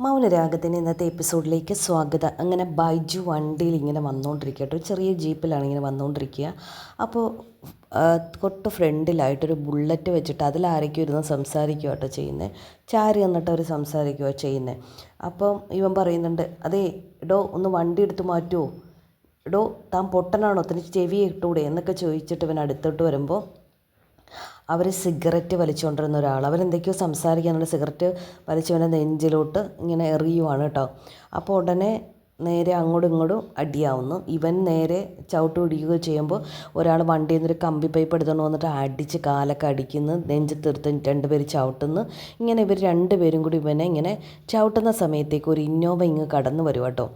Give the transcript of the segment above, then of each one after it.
മൗനരാഗത്തിന്റെ ഇന്നത്തെ എപ്പിസോഡിലേക്ക് സ്വാഗതം. അങ്ങനെ ബൈജു വണ്ടിയിൽ ഇങ്ങനെ വന്നുകൊണ്ടിരിക്കുക ഒരു ചെറിയ ജീപ്പിലാണ് ഇങ്ങനെ വന്നുകൊണ്ടിരിക്കുക. അപ്പോൾ തൊട്ട് ഫ്രണ്ടിലായിട്ടൊരു ബുള്ളറ്റ് വെച്ചിട്ട് അതിലാരൊക്കെ ഇരുന്ന് സംസാരിക്കുക കേട്ടോ ചെയ്യുന്നത് ചാരി എന്നിട്ട് അവർ സംസാരിക്കുക ചെയ്യുന്നത് അപ്പം ഇവൻ പറയുന്നുണ്ട് അതേ എടോ ഒന്ന് വണ്ടി എടുത്ത് മാറ്റുമോ എടോ താൻ പൊട്ടനാണോ? തനിക്ക് ചെവി ഇട്ടൂടെ? എന്നൊക്കെ ചോദിച്ചിട്ട് ഇവൻ അടുത്തോട്ട് വരുമ്പോൾ അവർ സിഗരറ്റ് വലിച്ചുകൊണ്ടിരുന്ന ഒരാൾ അവരെന്തൊക്കെയോ സംസാരിക്കാനുള്ള സിഗരറ്റ് വലിച്ചവന്റെ നെഞ്ചിലോട്ട് ഇങ്ങനെ എറിയുവാണ് കേട്ടോ അപ്പോൾ ഉടനെ നേരെ അങ്ങോട്ടും ഇങ്ങോട്ടും അടിയാവുന്നു. ഇവൻ നേരെ ചവിട്ട് പിടിക്കുകയോ ചെയ്യുമ്പോൾ ഒരാൾ വണ്ടിയിൽ നിന്നൊരു കമ്പി പൈപ്പ് എടുത്തുകൊണ്ട് വന്നിട്ട് അടിച്ച് കാലൊക്കെ അടിക്കുന്നു. നെഞ്ച് തീർത്ത് രണ്ടുപേർ ചവിട്ടുന്നു. ഇങ്ങനെ ഇവർ രണ്ടുപേരും കൂടി ഇവനെ ഇങ്ങനെ ചവിട്ടുന്ന സമയത്തേക്ക് ഒരു ഇന്നോവ ഇങ്ങ് കടന്നു വരും കേട്ടോ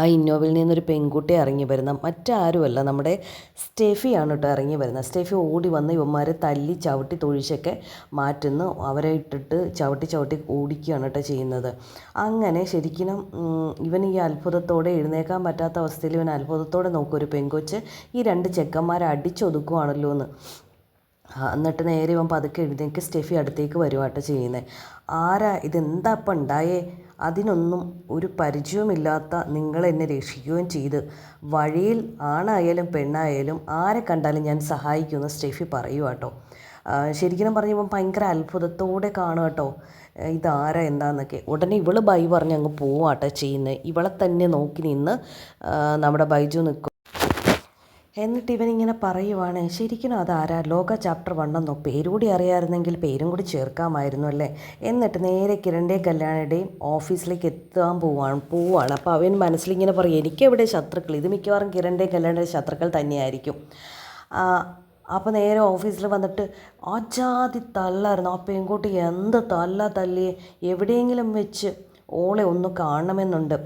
ആ ഇന്നോവയിൽ നിന്നൊരു പെൺകുട്ടി ഇറങ്ങി വരുന്ന മറ്റാരുമല്ല നമ്മുടെ സ്റ്റെഫിയാണ് കേട്ടോ ഇറങ്ങി വരുന്നത്. സ്റ്റെഫി ഓടി വന്ന് ഇവന്മാരെ തല്ലി ചവിട്ടി തൊഴിച്ചൊക്കെ മാറ്റുന്നു. അവരെ ഇട്ടിട്ട് ചവിട്ടി ചവിട്ടി ഓടിക്കുകയാണ് കേട്ടോ ചെയ്യുന്നത്. അങ്ങനെ ശരിക്കും ഇവൻ ഈ അത്ഭുതത്തോടെ എഴുന്നേക്കാൻ പറ്റാത്ത അവസ്ഥയിൽ ഇവൻ അത്ഭുതത്തോടെ നോക്കും. ഒരു പെങ്കൊച്ച് ഈ രണ്ട് ചെക്കന്മാരെ അടിച്ചൊതുക്കുവാണല്ലോ എന്ന്. എന്നിട്ട് നേരെ ഇവൻ പതുക്കെ എഴുന്നേക്ക് സ്റ്റെഫി അടുത്തേക്ക് വരുവാട്ടോ ചെയ്യുന്നത്. ആരാ? ഇതെന്താ ഇപ്പം ഉണ്ടായേ? അതിനൊന്നും ഒരു പരിചയവുമില്ലാത്ത നിങ്ങളെന്നെ രക്ഷിക്കുകയും ചെയ്ത്. വഴിയിൽ ആണായാലും പെണ്ണായാലും ആരെ കണ്ടാലും ഞാൻ സഹായിക്കുമെന്ന് സ്റ്റെഫി പറയുക കേട്ടോ. ശരിക്കും പറഞ്ഞപ്പോൾ ഭയങ്കര അത്ഭുതത്തോടെ കാണുക കേട്ടോ. ഇതാരാ എന്താന്നൊക്കെ. ഉടനെ ഇവൾ ബൈ പറഞ്ഞ് അങ്ങ് പോവാട്ടോ ചെയ്യുന്നത്. ഇവളെ തന്നെ നോക്കി നിന്ന് നമ്മുടെ ബൈജു നിൽക്കും എന്നിട്ട് ഇവനിങ്ങനെ പറയുവാണ് ശരിക്കും അതാരാ ലോക ചാപ്റ്റർ വണ്ണെന്നോ പേരുകൂടി അറിയാമായിരുന്നെങ്കിൽ പേരും കൂടി ചേർക്കാമായിരുന്നു അല്ലേ? എന്നിട്ട് നേരെ കിരണ്ടെ കല്യാണിയുടെയും ഓഫീസിലേക്ക് എത്താൻ പോവാണ് പോവാണ്. അപ്പോൾ അവൻ മനസ്സിലിങ്ങനെ പറയും എനിക്കെവിടെ ശത്രുക്കൾ? ഇത് മിക്കവാറും കിരണ്ടെ കല്യാണിയുടെ ശത്രുക്കൾ തന്നെയായിരിക്കും. അപ്പോൾ നേരെ ഓഫീസിൽ വന്നിട്ട് ആജാതി ജാതി തല്ലായിരുന്നു ആ പെൺകുട്ടി എന്ത് തല്ല തല്ലിയെ എവിടെയെങ്കിലും വെച്ച് ഓളെ ഒന്ന് കാണണമെന്നുണ്ട്.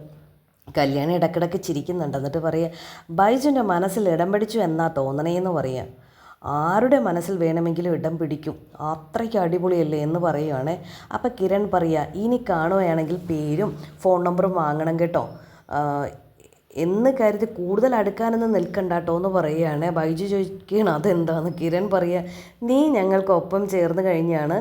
കല്യാണി ഇടയ്ക്കിടയ്ക്ക് ചിരിക്കുന്നുണ്ട്. എന്നിട്ട് പറയുക ബൈജുന്റെ മനസ്സിൽ ഇടം പിടിച്ചു എന്നാ തോന്നണേന്ന് പറയുക ആരുടെ മനസ്സിൽ വേണമെങ്കിലും ഇടം പിടിക്കും. അത്രയ്ക്ക് അടിപൊളിയല്ലേ? എന്ന് പറയുവാണേ. അപ്പോൾ കിരൺ പറയുക ഇനി കാണുകയാണെങ്കിൽ പേരും ഫോൺ നമ്പറും വാങ്ങണം കേട്ടോ. എന്ന് കരുതി കൂടുതൽ അടുക്കാനൊന്നും നിൽക്കണ്ട കേട്ടോ എന്ന് പറയുകയാണ് ബൈജു ചോദിക്കുകയാണ് അതെന്താണെന്ന് കിരൺ പറയുക നീ ഞങ്ങൾക്കൊപ്പം ചേർന്ന് കഴിഞ്ഞാണ്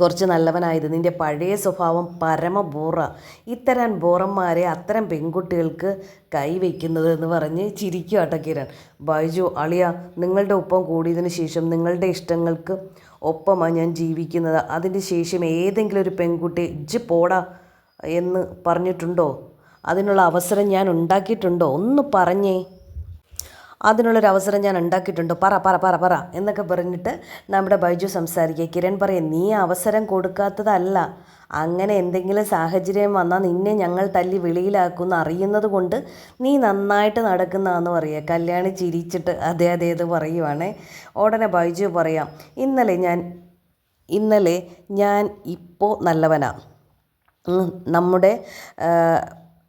കുറച്ച് നല്ലവനായത്. നിന്റെ പഴയ സ്വഭാവം പരമ ബോറ ഇത്തരം ബോറന്മാരെ അത്തരം പെൺകുട്ടികൾക്ക് കൈവയ്ക്കുന്നത് എന്ന് പറഞ്ഞ് ചിരിക്കുക കേട്ടോ കിരൺ. ബൈജു അളിയ നിങ്ങളുടെ ഒപ്പം കൂടിയതിന് ശേഷം നിങ്ങളുടെ ഇഷ്ടങ്ങൾക്ക് ഒപ്പമാണ് ഞാൻ ജീവിക്കുന്നത്. അതിന് ശേഷം ഏതെങ്കിലും ഒരു പെൺകുട്ടി ഇജ്ജ് പോടാ എന്ന് പറഞ്ഞിട്ടുണ്ടോ? അതിനുള്ള അവസരം ഞാൻ ഉണ്ടാക്കിയിട്ടുണ്ടോ? ഒന്ന് പറഞ്ഞേ. അതിനുള്ളൊരു അവസരം ഞാൻ ഉണ്ടാക്കിയിട്ടുണ്ട്. പറ പറ പറ പറ എന്നൊക്കെ പറഞ്ഞിട്ട് നമ്മുടെ ബൈജു സംസാരിക്കുക. കിരൺ പറയും നീ അവസരം കൊടുക്കാത്തതല്ല. അങ്ങനെ എന്തെങ്കിലും സാഹചര്യം വന്നാൽ നിന്നെ ഞങ്ങൾ തല്ലി വെളിയിലാക്കുമെന്ന് അറിയുന്നത് കൊണ്ട് നീ നന്നായിട്ട് നടക്കുന്നതെന്ന് പറയുക. കല്യാണി ചിരിച്ചിട്ട് അതെ അതെ ഇത് പറയുവാണേ. ഉടനെ ബൈജു പറയാം ഇന്നലെ ഞാൻ ഇന്നലെ ഞാൻ ഇപ്പോൾ നല്ലവനാണ് നമ്മുടെ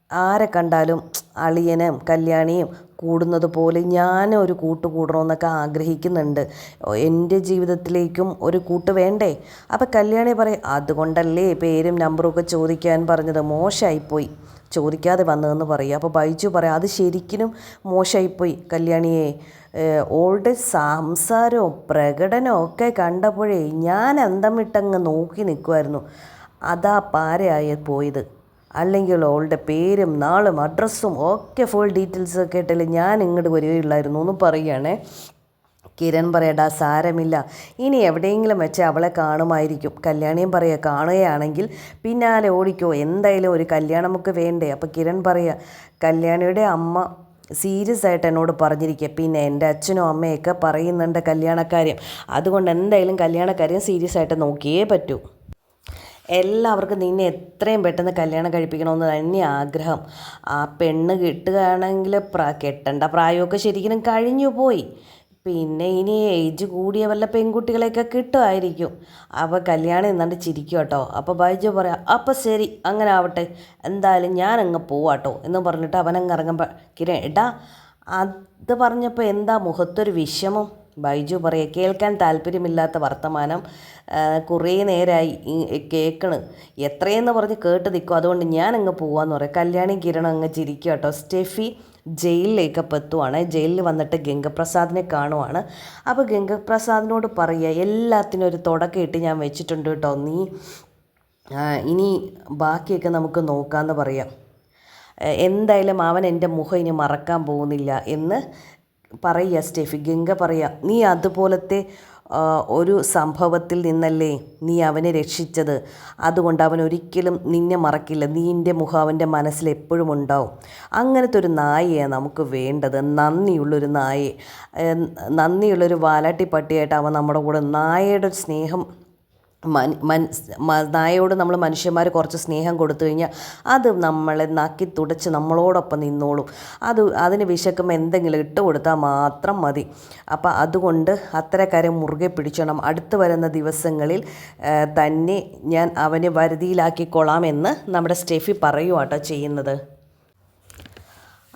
ആരെ കണ്ടാലും അളിയനും കല്യാണിയും കൂടുന്നത് പോലെ ഞാൻ ഒരു കൂട്ട് കൂടണമെന്നൊക്കെ ആഗ്രഹിക്കുന്നുണ്ട്. എന്റെ ജീവിതത്തിലേക്കും ഒരു കൂട്ട് വേണ്ടേ? അപ്പം കല്യാണി പറയും അതുകൊണ്ടല്ലേ പേരും നമ്പറും ഒക്കെ ചോദിക്കാൻ പറഞ്ഞത്? മോശമായിപ്പോയി. ചോദിക്കാതെ വന്നതെന്ന് പറയും. അപ്പോൾ ബൈജു പറയാം അത് ശരിക്കും മോശമായിപ്പോയി. കല്യാണിയെ ഓൾഡ് സംസാരവും പ്രകടനവും ഒക്കെ കണ്ടപ്പോഴേ ഞാൻ അന്തം വിട്ടങ്ങ് നോക്കി നിൽക്കുമായിരുന്നു അതാ പാരയായി പോയത്. അല്ലെങ്കിൽ ഓളുടെ പേരും നാളും അഡ്രസ്സും ഒക്കെ ഫുൾ ഡീറ്റെയിൽസ് ഒക്കെ ഇട്ടില്ല ഞാൻ ഇങ്ങോട്ട് വരികയുള്ളായിരുന്നു എന്ന് പറയുകയാണേ. കിരൺ പറയടാ സാരമില്ല. ഇനി എവിടെയെങ്കിലും വെച്ച് അവളെ കാണുമായിരിക്കും. കല്യാണിയും പറയുക കാണുകയാണെങ്കിൽ പിന്നാലെ ഓടിക്കോ. എന്തായാലും ഒരു കല്യാണം നമുക്ക് വേണ്ടേ? അപ്പോൾ കിരൺ പറയുക കല്യാണിയുടെ അമ്മ സീരിയസ് ആയിട്ട് എന്നോട് പറഞ്ഞിരിക്കുക പിന്നെ എന്റെ അച്ഛനും അമ്മയൊക്കെ പറയുന്നുണ്ട് കല്യാണക്കാര്യം. അതുകൊണ്ട് എന്തായാലും കല്യാണക്കാര്യം സീരിയസ് ആയിട്ട് നോക്കിയേ പറ്റൂ. എല്ലാവർക്കും നിന്നെ എത്രയും പെട്ടെന്ന് കല്യാണം കഴിപ്പിക്കണമെന്ന് തന്നെ ആഗ്രഹം. ആ പെണ്ണ് കിട്ടുകയാണെങ്കിൽ പ്രാ കെട്ടേണ്ട പ്രായമൊക്കെ ശരിക്കും കഴിഞ്ഞു പോയി. പിന്നെ ഇനി ഏജ് കൂടിയ വല്ല പെൺകുട്ടികളെയൊക്കെ കിട്ടുമായിരിക്കും. അപ്പോൾ കല്യാണം എന്നാണ്ട് ചിരിക്കും കേട്ടോ. അപ്പോൾ ബൈജു പറയാം അപ്പോൾ ശരി അങ്ങനെ ആവട്ടെ. എന്തായാലും ഞാൻ അങ്ങ് പോവാട്ടോ. എന്ന് പറഞ്ഞിട്ട് അവനങ്ങ് ഇറങ്ങുമ്പോൾ കിരൺ എടാ അത് പറഞ്ഞപ്പോൾ എന്താ മുഖത്തൊരു വിഷമം? ബൈജു പറയുക കേൾക്കാൻ താല്പര്യമില്ലാത്ത വർത്തമാനം കുറേ നേരമായി കേൾക്കണ് എത്രയെന്ന് പറഞ്ഞ് കേട്ട് നിൽക്കും അതുകൊണ്ട് ഞാൻ അങ്ങ് പോവാന്ന് പറയും. കല്യാണി കിരണം അങ്ങ് ചിരിക്കുക കേട്ടോ. സ്റ്റെഫി ജയിലിലേക്ക് അപ്പോൾ എത്തുവാണ്. ജയിലിൽ വന്നിട്ട് ഗംഗപ്രസാദിനെ കാണുവാണ്. അപ്പോൾ ഗംഗപ്രസാദിനോട് പറയുക എല്ലാത്തിനും ഒരു തുടക്കം ഇട്ട് ഞാൻ വെച്ചിട്ടുണ്ട് കേട്ടോ. നീ ഇനി ബാക്കിയൊക്കെ നമുക്ക് നോക്കാമെന്ന് പറയാം. എന്തായാലും അവൻ എന്റെ മുഖം ഇനി മറക്കാൻ പോകുന്നില്ല എന്ന് പറയുക സ്റ്റെഫി ഗംഗ പറയുക നീ അതുപോലത്തെ ഒരു സംഭവത്തിൽ നിന്നല്ലേ നീ അവനെ രക്ഷിച്ചത്? അതുകൊണ്ട് അവൻ ഒരിക്കലും നിന്നെ മറക്കില്ല. നീന്റെ മുഖം അവന്റെ മനസ്സിൽ എപ്പോഴും ഉണ്ടാവും. അങ്ങനത്തെ ഒരു നായയാണ് നമുക്ക് വേണ്ടത്. നന്ദിയുള്ളൊരു നായെ നന്ദിയുള്ളൊരു വാലാട്ടി പട്ടിയായിട്ട് അവൻ നമ്മുടെ കൂടെ നായയുടെ സ്നേഹം മൻ നായയോട് നമ്മൾ മനുഷ്യന്മാർ കുറച്ച് സ്നേഹം കൊടുത്തു കഴിഞ്ഞാൽ അത് നമ്മളെ നക്കി തുടച്ച് നമ്മളോടൊപ്പം നിന്നോളും. അത് അതിന് വിശക്കുമ്പോൾ എന്തെങ്കിലും ഇട്ട് കൊടുത്താൽ മാത്രം മതി. അപ്പോൾ അതുകൊണ്ട് അത്തരക്കാരെ മുറുകെ പിടിച്ചോണം. അടുത്ത് വരുന്ന ദിവസങ്ങളിൽ തന്നെ ഞാൻ അവനെ വരുതിയിലാക്കിക്കൊള്ളാമെന്ന് നമ്മുടെ സ്റ്റെഫി പറയുവാട്ടോ ചെയ്യുന്നത്.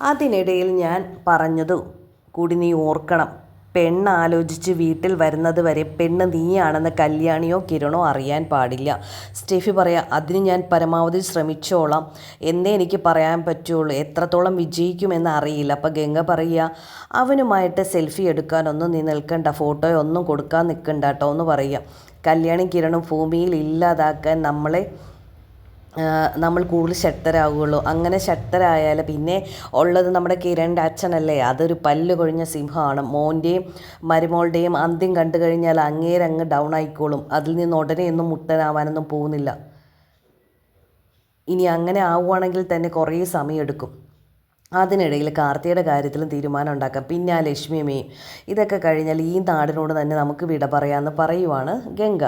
അതിനിടയിൽ ഞാൻ പറഞ്ഞത് കൂടി നീ ഓർക്കണം. പെണ്ണ് ആലോചിച്ച് വീട്ടിൽ വരുന്നത് വരെ പെണ്ണ് നീയാണെന്ന് കല്യാണിയോ കിരണോ അറിയാൻ പാടില്ല. സ്റ്റെഫി പറയാം അതിന് ഞാൻ പരമാവധി ശ്രമിച്ചോളാം. എന്നേ എനിക്ക് പറയാൻ പറ്റുള്ളൂ. എത്രത്തോളം വിജയിക്കുമെന്ന് അറിയില്ല. അപ്പോൾ ഗംഗ പറയുക അവനുമായിട്ട് സെൽഫി എടുക്കാനൊന്നും നീ നിൽക്കണ്ട. ഫോട്ടോയോ ഒന്നും കൊടുക്കാൻ നിൽക്കണ്ട കേട്ടോ എന്ന് പറയുക കല്യാണി കിരണും ഭൂമിയിൽ ഇല്ലാതാക്കാൻ നമ്മളെ നമ്മൾ കൂടുതൽ ശക്തരാകുകയുള്ളൂ അങ്ങനെ ശക്തരായാൽ പിന്നെ ഉള്ളത് നമ്മുടെ കിരണിന്റെ അച്ഛനല്ലേ? അതൊരു പല്ല് കൊഴിഞ്ഞ സിംഹമാണ്. മോന്റെയും മരുമോളുടെയും അന്ത്യം കണ്ടു കഴിഞ്ഞാൽ അങ്ങേരങ്ങ് ഡൗൺ ആയിക്കോളും. അതിൽ നിന്ന് ഉടനെ ഒന്നും മുട്ടനാവാനൊന്നും പോകുന്നില്ല. ഇനി അങ്ങനെ ആവുകയാണെങ്കിൽ തന്നെ കുറേ സമയമെടുക്കും. അതിനിടയിൽ കാർത്തിയുടെ കാര്യത്തിലും തീരുമാനം ഉണ്ടാക്കാം. പിന്നെ ആ ലക്ഷ്മിയമ്മയും ഇതൊക്കെ കഴിഞ്ഞാൽ ഈ നാടിനോട് തന്നെ നമുക്ക് വിട പറയാമെന്ന് പറയുവാണ് ഗംഗ.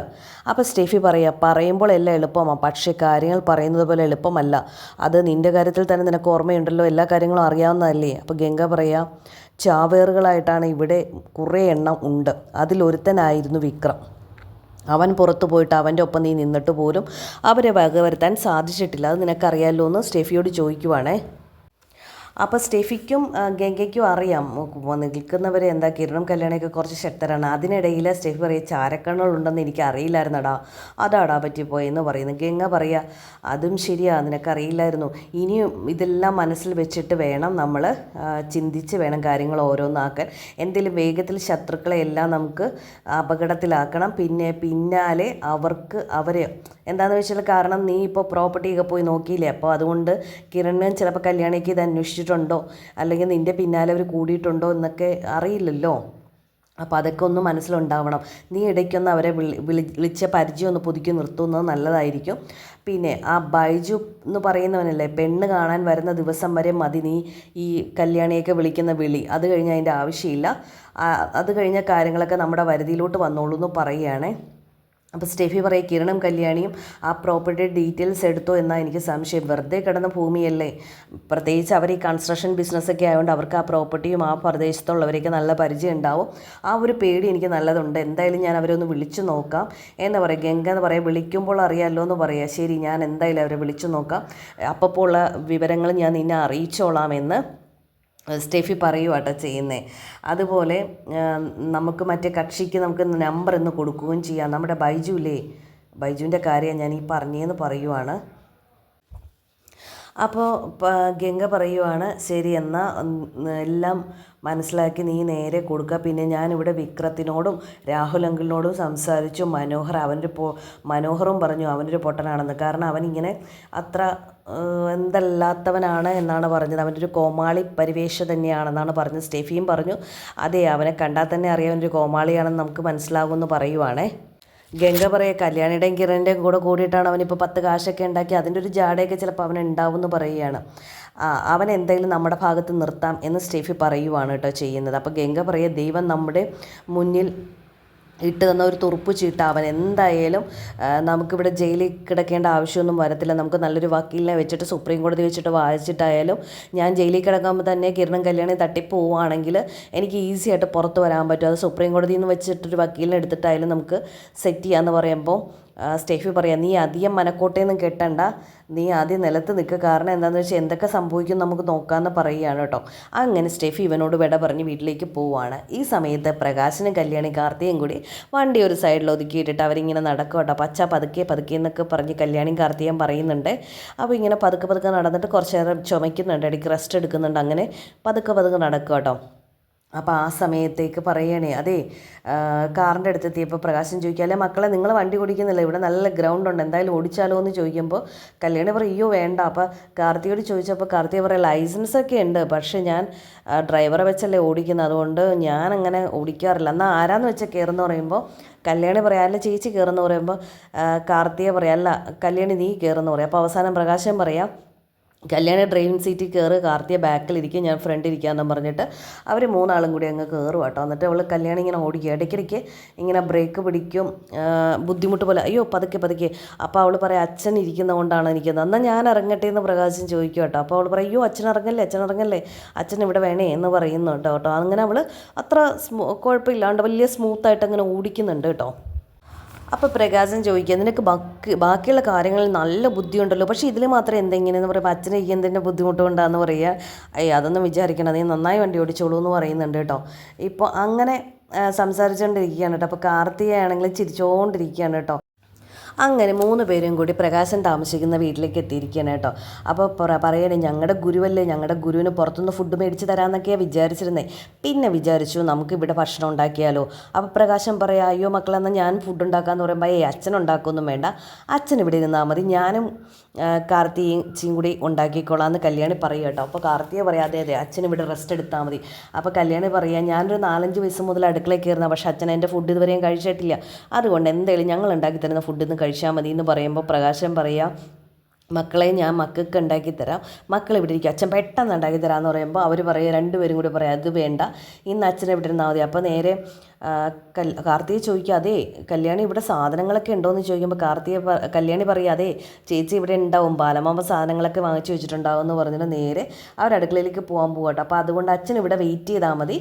അപ്പോൾ സ്റ്റെഫി പറയുക പറയുമ്പോൾ എല്ലാം എളുപ്പമാണ് പക്ഷേ കാര്യങ്ങൾ പറയുന്നത് പോലെ എളുപ്പമല്ല. അത് നിന്റെ കാര്യത്തിൽ തന്നെ നിനക്ക് ഓർമ്മയുണ്ടല്ലോ എല്ലാ കാര്യങ്ങളും അറിയാവുന്നതല്ലേ. അപ്പോൾ ഗംഗ പറയുക ചാവേറുകളായിട്ടാണ് ഇവിടെ കുറേ എണ്ണം ഉണ്ട്. അതിലൊരുത്തനായിരുന്നു വിക്രം. അവൻ പുറത്തു പോയിട്ട് അവന്റെ ഒപ്പം നീ നിന്നിട്ട് പോലും അവരെ വകവരുത്താൻ സാധിച്ചിട്ടില്ല. അത് നിനക്കറിയാമല്ലോ എന്ന് സ്റ്റെഫിയോട് ചോദിക്കുവാണേ. അപ്പോൾ സ്റ്റെഫിക്കും ഗംഗയ്ക്കും അറിയാം നിൽക്കുന്നവരെ എന്താ കിരണം കല്യാണിയൊക്കെ കുറച്ച് ശക്തരാണ്. അതിനിടയിൽ സ്റ്റെഫി പറയുക ചാരക്കണ്ണുകളുണ്ടെന്ന് എനിക്ക് അറിയില്ലായിരുന്നടാ അതാടാ പറ്റിപ്പോയെന്ന് പറയുന്നു. ഗംഗ പറയുക അതും ശരിയാ നിനക്കറിയില്ലായിരുന്നു. ഇനിയും ഇതെല്ലാം മനസ്സിൽ വെച്ചിട്ട് വേണം നമ്മൾ ചിന്തിച്ച് വേണം കാര്യങ്ങൾ ഓരോന്നാക്കാൻ. എന്തെങ്കിലും വേഗത്തിൽ ശത്രുക്കളെ എല്ലാം നമുക്ക് അപകടത്തിലാക്കണം. പിന്നെ പിന്നാലെ അവർക്ക് അവരെ എന്താണെന്ന് വെച്ചാൽ കാരണം നീ ഇപ്പോൾ പ്രോപ്പർട്ടിയൊക്കെ പോയി നോക്കിയില്ലേ? അപ്പോൾ അതുകൊണ്ട് കിരണിനും ചിലപ്പോൾ കല്യാണിക്ക് ഇത് അന്വേഷിച്ചിട്ടുണ്ടോ അല്ലെങ്കിൽ നിന്റെ പിന്നാലെ അവർ കൂടിയിട്ടുണ്ടോ എന്നൊക്കെ അറിയില്ലല്ലോ. അപ്പോൾ അതൊക്കെ ഒന്ന് മനസ്സിലുണ്ടാവണം. നീ ഇടയ്ക്കൊന്ന് അവരെ വിളി വിളി വിളിച്ച പരിചയം ഒന്ന് പുതുക്കി നിർത്തുന്നത് നല്ലതായിരിക്കും. പിന്നെ ആ ബൈജു എന്ന് പറയുന്നവനല്ലേ പെണ്ണ് കാണാൻ വരുന്ന ദിവസം വരെ മതി നീ ഈ കല്യാണിയൊക്കെ വിളിക്കുന്ന വിളി. അത് കഴിഞ്ഞ് അതിന്റെ ആവശ്യമില്ല. അത് കഴിഞ്ഞ കാര്യങ്ങളൊക്കെ നമ്മുടെ വരുതിയിലോട്ട് വന്നോളൂ എന്ന് പറയുകയാണേ. അപ്പോൾ സ്റ്റെഫി പറയും കിരണും കല്യാണിയും ആ പ്രോപ്പർട്ടി ഡീറ്റെയിൽസ് എടുത്തോ എന്നാൽ എനിക്ക് സംശയം. വെറുതെ കിടന്ന ഭൂമിയല്ലേ? പ്രത്യേകിച്ച് അവർ ഈ കൺസ്ട്രക്ഷൻ ബിസിനസ്സൊക്കെ ആയതുകൊണ്ട് അവർക്ക് ആ പ്രോപ്പർട്ടിയും ആ പ്രദേശത്തുള്ളവരെയൊക്കെ നല്ല പരിചയം ഉണ്ടാവും. ആ ഒരു പേടി എനിക്ക് നല്ലതുണ്ട്. എന്തായാലും ഞാൻ അവരെ ഒന്ന് വിളിച്ചു നോക്കാം. എന്ന് പറയും ഗംഗ എന്ന് പറയാം വിളിക്കുമ്പോൾ അറിയാമല്ലോ എന്ന് പറയാം. ശരി ഞാൻ എന്തായാലും അവരെ വിളിച്ചു നോക്കാം. അപ്പോൾ ഉള്ള വിവരങ്ങൾ ഞാൻ നിന്നെ അറിയിച്ചോളാമെന്ന് സ്റ്റെഫി പറയുവാട്ടോ ചെയ്യുന്നത് അതുപോലെ നമുക്ക് മറ്റേ കക്ഷിക്ക് നമുക്ക് നമ്പർ ഒന്ന് കൊടുക്കുകയും ചെയ്യാം. നമ്മുടെ ബൈജു ഇല്ലേ ബൈജുവിന്റെ കാര്യം ഞാൻ ഈ പറഞ്ഞേന്ന് പറയുവാണ്. അപ്പോൾ ഗംഗ പറയുവാണ് ശരി എന്നാൽ എല്ലാം മനസ്സിലാക്കി നീ നേരെ കൊടുക്കുക പിന്നെ ഞാനിവിടെ വിക്രത്തിനോടും രാഹുൽ അങ്കിളിനോടും സംസാരിച്ചു. മനോഹർ അവന്റെ പൊ മനോഹറും പറഞ്ഞു അവനൊരു പൊട്ടനാണെന്ന്. കാരണം അവനിങ്ങനെ അത്ര എന്തല്ലാത്തവനാണ് എന്നാണ് പറഞ്ഞത്. അവന്റെ ഒരു കോമാളി പരിവേഷ തന്നെയാണെന്നാണ് പറഞ്ഞത്. സ്റ്റെഫിയും പറഞ്ഞു അതെ അവനെ കണ്ടാൽ തന്നെ അറിയാം കോമാളിയാണെന്ന് നമുക്ക് മനസ്സിലാകുമെന്ന് പറയുവാണേ. ഗംഗ പറയുക കല്യാണിയുടെയും കിരണിന്റെയും കൂടെ കൂടിയിട്ടാണ് അവനിപ്പോൾ പത്ത് കാശൊക്കെ ഉണ്ടാക്കി അതിന്റെ ഒരു ജാടയൊക്കെ ചിലപ്പോൾ അവൻ ഉണ്ടാവും എന്ന് പറയുകയാണ്. അവൻ എന്തെങ്കിലും നമ്മുടെ ഭാഗത്ത് നിർത്താം എന്ന് സ്റ്റേഫി പറയുവാണ് കേട്ടോ ചെയ്യുന്നത്. അപ്പോൾ ഗംഗ പറയുക ദൈവം നമ്മുടെ മുന്നിൽ ഇട്ട് തന്ന ഒരു തുറുപ്പ് ചീട്ട അവൻ. എന്തായാലും നമുക്കിവിടെ ജയിലിൽ കിടക്കേണ്ട ആവശ്യമൊന്നും വരത്തില്ല. നമുക്ക് നല്ലൊരു വക്കീലിനെ വെച്ചിട്ട് സുപ്രീം കോടതി വെച്ചിട്ട് വായിച്ചിട്ടായാലും ഞാൻ ജയിലിൽ കിടക്കുമ്പോൾ തന്നെ കിരണം കല്യാണി തട്ടിപ്പോവുകയാണെങ്കിൽ എനിക്ക് ഈസി ആയിട്ട് പുറത്ത് വരാൻ പറ്റും. അത് സുപ്രീം കോടതിയിൽ നിന്ന് വെച്ചിട്ടൊരു വക്കീലിനെ എടുത്തിട്ടായാലും നമുക്ക് സെറ്റ് ചെയ്യാമെന്ന് പറയുമ്പോൾ സ്റ്റെഫി പറയാം നീ അധികം മനക്കോട്ടയൊന്നും കെട്ടണ്ട. നീ ആദ്യം നിലത്ത് നിൽക്കുക കാരണം എന്താണെന്ന് വെച്ചാൽ എന്തൊക്കെ സംഭവിക്കും നമുക്ക് നോക്കാമെന്ന് പറയുകയാണ് കേട്ടോ. അങ്ങനെ സ്റ്റെഫി ഇവനോട് വിട പറഞ്ഞ് വീട്ടിലേക്ക് പോവുകയാണ് ഈ സമയത്ത് പ്രകാശനും കല്യാണി കാർത്തിയും കൂടി വണ്ടി ഒരു സൈഡിൽ ഒതുക്കിയിട്ടിട്ട് അവരിങ്ങനെ നടക്കും കേട്ടോ. പച്ച പതുക്കെ പതുക്കെ എന്നൊക്കെ പറഞ്ഞ് കല്യാണിയും കാർത്തിയും പറയുന്നുണ്ട്. അപ്പോൾ ഇങ്ങനെ പതുക്കെ പതുക്കെ നടന്നിട്ട് കുറച്ച് നേരം ചുമയ്ക്കുന്നുണ്ട്. ഇടയ്ക്ക് റെസ്റ്റ് എടുക്കുന്നുണ്ട്. അങ്ങനെ പതുക്കെ പതുക്കെ നടക്കും കേട്ടോ. അപ്പോൾ ആ സമയത്തേക്ക് പറയണേ അതെ കാറിന്റെ അടുത്ത് പ്രകാശം ചോദിക്കുക അല്ലെ മക്കളെ നിങ്ങൾ വണ്ടി ഓടിക്കുന്നില്ല? ഇവിടെ നല്ല ഗ്രൗണ്ട് ഉണ്ട് എന്തായാലും ഓടിച്ചാലോ? എന്ന് ചോദിക്കുമ്പോൾ കല്യാണി പറയും അയ്യോ വേണ്ട. അപ്പോൾ കാർത്തിയോട് ചോദിച്ചപ്പോൾ കാർത്തിക പറയാം ലൈസൻസ് ഒക്കെ ഉണ്ട് പക്ഷേ ഞാൻ ഡ്രൈവറെ വെച്ചല്ലേ ഓടിക്കുന്നത് അതുകൊണ്ട് ഞാൻ അങ്ങനെ ഓടിക്കാറില്ല. എന്നാൽ ആരാന്ന് വെച്ചാൽ കയറുന്ന പറയുമ്പോൾ കല്യാണി പറയാം അല്ല ചേച്ചി കയറുന്ന പറയുമ്പോൾ കാർത്തിക പറയാം അല്ല കല്യാണി നീ കയറുന്ന പറയാം. അപ്പോൾ അവസാനം പ്രകാശം പറയാം കല്യാണി ഡ്രൈവിംഗ് സീറ്റിൽ കയറി കാർത്തിയ ബാക്കിലിരിക്കും ഞാൻ ഫ്രണ്ടിൽ ഇരിക്കാമെന്നും പറഞ്ഞിട്ട് അവർ മൂന്നാളും കൂടി അങ്ങ് കയറും കേട്ടോ. എന്നിട്ട് അവൾ കല്യാണി ഇങ്ങനെ ഓടിക്കുക. ഇടയ്ക്കിടയ്ക്ക് ഇങ്ങനെ ബ്രേക്ക് പിടിക്കും. ബുദ്ധിമുട്ട് പോലെ അയ്യോ പതുക്കെ പതുക്കെ. അപ്പോൾ അവൾ പറയും അച്ഛൻ ഇരിക്കുന്ന കൊണ്ടാണ് എനിക്കുന്നത് എന്നാൽ ഞാൻ ഇറങ്ങട്ടെ എന്ന് പ്രകാശൻ ചോദിക്കും കേട്ടോ. അപ്പോൾ അവൾ പറയും അയ്യോ അച്ഛൻ ഇറങ്ങല്ലേ അച്ഛൻ ഇറങ്ങല്ലേ അച്ഛൻ ഇവിടെ വേണേ എന്ന് പറയുന്നുണ്ട് കേട്ടോ. അങ്ങനെ അവൾ അത്ര സ്മൂ കുഴപ്പമില്ലാണ്ട് വലിയ സ്മൂത്തായിട്ട് അങ്ങനെ ഓടിക്കുന്നുണ്ട് കേട്ടോ. അപ്പോൾ പ്രകാശം ചോദിക്കുക നിനക്ക് ബാക്കി ബാക്കിയുള്ള കാര്യങ്ങളിൽ നല്ല ബുദ്ധിയുണ്ടല്ലോ. പക്ഷേ ഇതിൽ മാത്രം എന്തെങ്ങനെയെന്ന് പറയുമ്പോൾ അച്ഛനെ ഈ എന്തിന്റെ ബുദ്ധിമുട്ടുണ്ടാന്ന് പറയുക അയ്യ അതൊന്നും വിചാരിക്കണം നീ നന്നായി വണ്ടി ഓടിച്ചോളൂ എന്ന് പറയുന്നുണ്ട് കേട്ടോ. ഇപ്പോൾ അങ്ങനെ സംസാരിച്ചുകൊണ്ടിരിക്കുകയാണ് കേട്ടോ. അപ്പോൾ കാർത്തികയാണെങ്കിൽ ചിരിച്ചുകൊണ്ടിരിക്കുകയാണ് കേട്ടോ. അങ്ങനെ മൂന്ന് പേരും കൂടി പ്രകാശൻ താമസിക്കുന്ന വീട്ടിലേക്ക് എത്തിയിരിക്കുകയാണ് കേട്ടോ. അപ്പോൾ പറ പറയണേ ഞങ്ങളുടെ ഗുരുവല്ലേ ഞങ്ങളുടെ ഗുരുവിന് പുറത്തുനിന്ന് ഫുഡ് മേടിച്ച് തരാമെന്നൊക്കെയാണ് വിചാരിച്ചിരുന്നേ. പിന്നെ വിചാരിച്ചു നമുക്ക് ഇവിടെ ഭക്ഷണം ഉണ്ടാക്കിയാലോ? അപ്പോൾ പ്രകാശം പറയാം അയ്യോ മക്കളെന്നാൽ ഞാൻ ഫുഡ് ഉണ്ടാക്കാമെന്ന് പറയുമ്പോൾ ഏ അച്ഛൻ ഉണ്ടാക്കുമൊന്നും വേണ്ട. അച്ഛൻ ഇവിടെ ഇരുന്നാൽ മതി. ഞാനും കാർത്തിയും കൂടി ഉണ്ടാക്കിക്കോളാം എന്ന് കല്യാണി പറയും കേട്ടോ. അപ്പോൾ കാർത്തിക പറയാം അതെ അതെ അച്ഛൻ ഇവിടെ റെസ്റ്റ് എടുത്താൽ മതി. അപ്പോൾ കല്യാണി പറയാം ഞാനൊരു നാലഞ്ച് വയസ്സ് മുതൽ അടുക്കളയിൽ കയറുന്ന പക്ഷേ അച്ഛൻ എന്റെ ഫുഡ് ഇതുവരെയും കഴിച്ചിട്ടില്ല. അതുകൊണ്ട് എന്തായാലും ഞങ്ങൾ ഉണ്ടാക്കി തരുന്ന ഫുഡ് ഇന്ന് കഴിച്ചാൽ മതി എന്ന് പറയുമ്പോൾ പ്രകാശം പറയാം മക്കളെ ഞാൻ മക്കൾക്ക് ഉണ്ടാക്കി തരാം. മക്കൾ ഇവിടെ ഇരിക്കും. അച്ഛൻ പെട്ടെന്ന് ഉണ്ടാക്കി തരാമെന്ന് പറയുമ്പോൾ അവർ പറയും രണ്ടുപേരും കൂടി പറയും അത് വേണ്ട. ഇന്ന് അച്ഛനെ ഇവിടെ ഇരുന്നാൽ മതി. അപ്പോൾ നേരെ കൽ കാർത്തിക ചോദിക്കുക അതെ കല്യാണി ഇവിടെ സാധനങ്ങളൊക്കെ ഉണ്ടോ എന്ന് ചോദിക്കുമ്പോൾ കാർത്തിയെ കല്യാണി പറയുക അതെ ചേച്ചി ഇവിടെ ഉണ്ടാവും. ബാലമാമ സാധനങ്ങളൊക്കെ വാങ്ങിച്ചു വെച്ചിട്ടുണ്ടാവും എന്ന് പറഞ്ഞിട്ട് നേരെ അവർ അടുക്കളയിലേക്ക് പോകാൻ പോകട്ടെ അപ്പോൾ അതുകൊണ്ട് അച്ഛൻ ഇവിടെ വെയിറ്റ് ചെയ്താൽ മതി.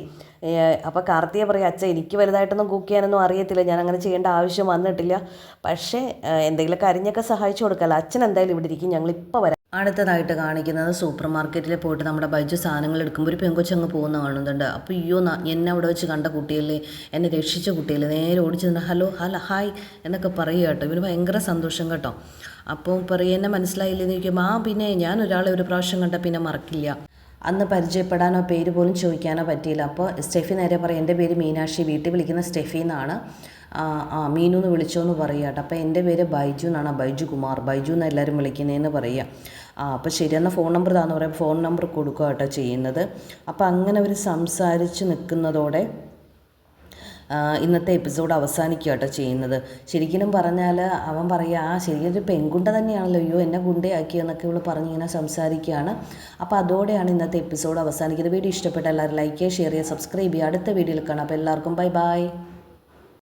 അപ്പോൾ കാർത്തിക പറയും അച്ഛൻ എനിക്ക് വലുതായിട്ടൊന്നും കുക്ക് ചെയ്യാനൊന്നും അറിയത്തില്ല. ഞാൻ അങ്ങനെ ചെയ്യേണ്ട ആവശ്യം വന്നിട്ടില്ല. പക്ഷേ എന്തെങ്കിലും എന്തെങ്കിലുമൊക്കെ അരിഞ്ഞൊക്കെ സഹായിച്ചു കൊടുക്കാമല്ലോ അച്ഛൻ എന്തായാലും ഇവിടെ ഇരിക്കും. ഞങ്ങൾ ഇപ്പോൾ വരാം. അടുത്തതായിട്ട് കാണിക്കുന്നത് സൂപ്പർ മാർക്കറ്റിൽ പോയിട്ട് നമ്മുടെ ബൈജു സാധനങ്ങൾ എടുക്കുമ്പോൾ ഒരു പെങ്കൊച്ചങ്ങ് പോകുന്ന കാണുന്നുണ്ട്. അപ്പോൾ അയ്യോ എന്നെ അവിടെ വെച്ച് കണ്ട കുട്ടിയല്ലേ? എന്നെ രക്ഷിച്ച കുട്ടിയല്ലേ? നേരെ ഓടിച്ചു നിന്ന് ഹലോ ഹല ഹായ് എന്നൊക്കെ പറയുക കേട്ടോ. ഇവന് ഭയങ്കര സന്തോഷം കേട്ടോ. അപ്പോൾ പറയും എന്നെ മനസ്സിലായില്ലെന്ന് ചോദിക്കുമ്പോൾ ആ പിന്നെ ഞാൻ ഒരാളെ ഒരു പ്രാവശ്യം കണ്ട പിന്നെ മറക്കില്ല. അന്ന് പരിചയപ്പെടാനോ പേര് പോലും ചോദിക്കാനോ പറ്റിയില്ല. അപ്പോൾ സ്റ്റെഫി നേരെ പറയും എന്റെ പേര് മീനാക്ഷി വീട്ടിൽ വിളിക്കുന്ന സ്റ്റെഫി എന്നാണ്. ആ മീനു എന്ന് വിളിച്ചോ എന്ന് പറയുക കേട്ടോ. അപ്പോൾ എന്റെ പേര് ബൈജു എന്നാണ് ബൈജു കുമാർ. ബൈജു എന്ന് എല്ലാവരും വിളിക്കുന്നതെന്ന് പറയുക. ആ അപ്പോൾ ശരി എന്നാൽ ഫോൺ നമ്പർ താന്ന് പറയുമ്പോൾ ഫോൺ നമ്പർ കൊടുക്കുക കേട്ടോ ചെയ്യുന്നത്. അപ്പോൾ അങ്ങനെ അവർ സംസാരിച്ച് നിൽക്കുന്നതോടെ ഇന്നത്തെ എപ്പിസോഡ് അവസാനിക്കുക കേട്ടോ ചെയ്യുന്നത്. ശരിക്കും പറഞ്ഞാൽ അവൻ പറയുക ആ ശരിക്കും ഒരു പെൺകുണ്ട തന്നെയാണല്ലോ. അയ്യോ എന്നെ ഗുണ്ടയാക്കിയെന്നൊക്കെ ഇവൾ പറഞ്ഞിങ്ങനെ സംസാരിക്കുകയാണ് അപ്പോൾ അതോടെയാണ് ഇന്നത്തെ എപ്പിസോഡ് അവസാനിക്കുന്നത്. വീഡിയോ ഇഷ്ടപ്പെട്ട എല്ലാവരും ലൈക്ക് ചെയ്യുക ഷെയർ ചെയ്യുക സബ്സ്ക്രൈബ് ചെയ്യുക. അടുത്ത വീഡിയോയിൽ കാണാം. അപ്പോൾ എല്ലാവർക്കും ബൈ ബൈ